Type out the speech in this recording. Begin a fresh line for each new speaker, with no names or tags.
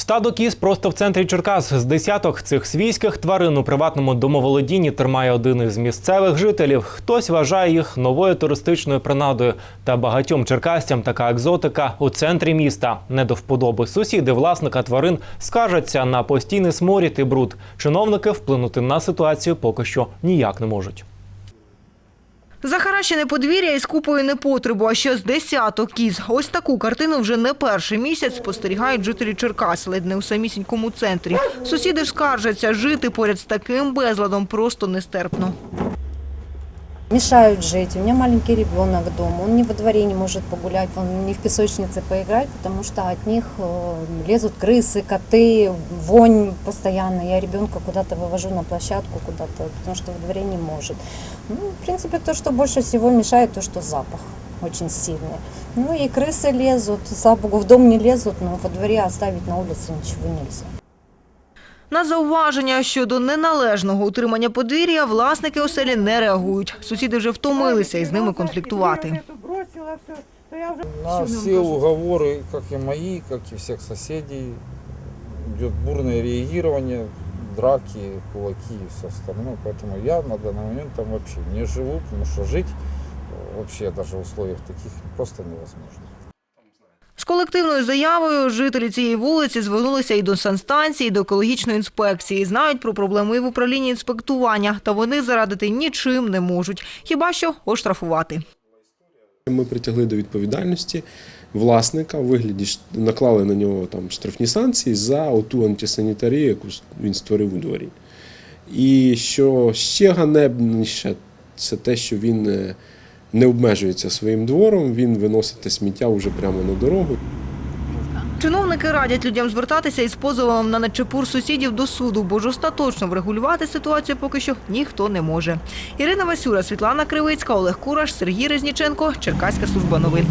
Стадо кіз просто в центрі Черкас. З десяток цих свійських тварин у приватному домоволодінні тримає один із місцевих жителів. Хтось вважає їх новою туристичною принадою. Та багатьом черкастям така екзотика у центрі міста. Не до вподоби сусіди власника тварин скаржаться на постійний сморід і бруд. Чиновники вплинути на ситуацію поки що ніяк не можуть.
Захаращене подвір'я із купою непотребу, а ще з десяток кіз. Ось таку картину вже не перший місяць спостерігають жителі Черкас, ледь не у самісінькому центрі. Сусіди ж скаржаться, жити поряд з таким безладом просто нестерпно.
Мешают жить. У меня маленький ребенок дома. Он ни во дворе не может погулять, он не в песочнице поиграть, потому что от них э, лезут крысы, коты, вонь постоянно. Я ребенка куда-то вывожу на площадку куда-то, потому что во дворе не может. Ну, в принципе, то, что больше всего мешает, то, что запах очень сильный. Ну и крысы лезут, слава богу, в дом не лезут, но во дворе оставить на улице ничего нельзя.
На зауваження щодо неналежного утримання подвір'я власники оселі не реагують. Сусіди вже втомилися із ними конфліктувати.
На все уговоры, как и мои, как и всех соседей, идет бурное реагирование, драки, кулаки и все остальное. Поэтому я на данный момент там вообще не живу, потому что жить э, вообще даже в условиях таких просто невозможно.
Колективною заявою жителі цієї вулиці звернулися і до санстанції, і до екологічної інспекції. Знають про проблеми і в управлінні інспектування, та вони зарадити нічим не можуть. Хіба що оштрафувати.
Ми притягли до відповідальності власника у вигляді наклали на нього там штрафні санкції за оту антисанітарію, яку він створив у дворі. І що ще ганебніше, це те, що він е, не обмежується своїм двором, він виносить сміття вже прямо на дорогу.
Чиновники радять людям звертатися із позовом на нечепур сусідів до суду, бо ж остаточно врегулювати ситуацію поки що ніхто не може. Ірина Васюра, Світлана Кривицька, Олег Кураш, Сергій Резніченко, Черкаська служба новин.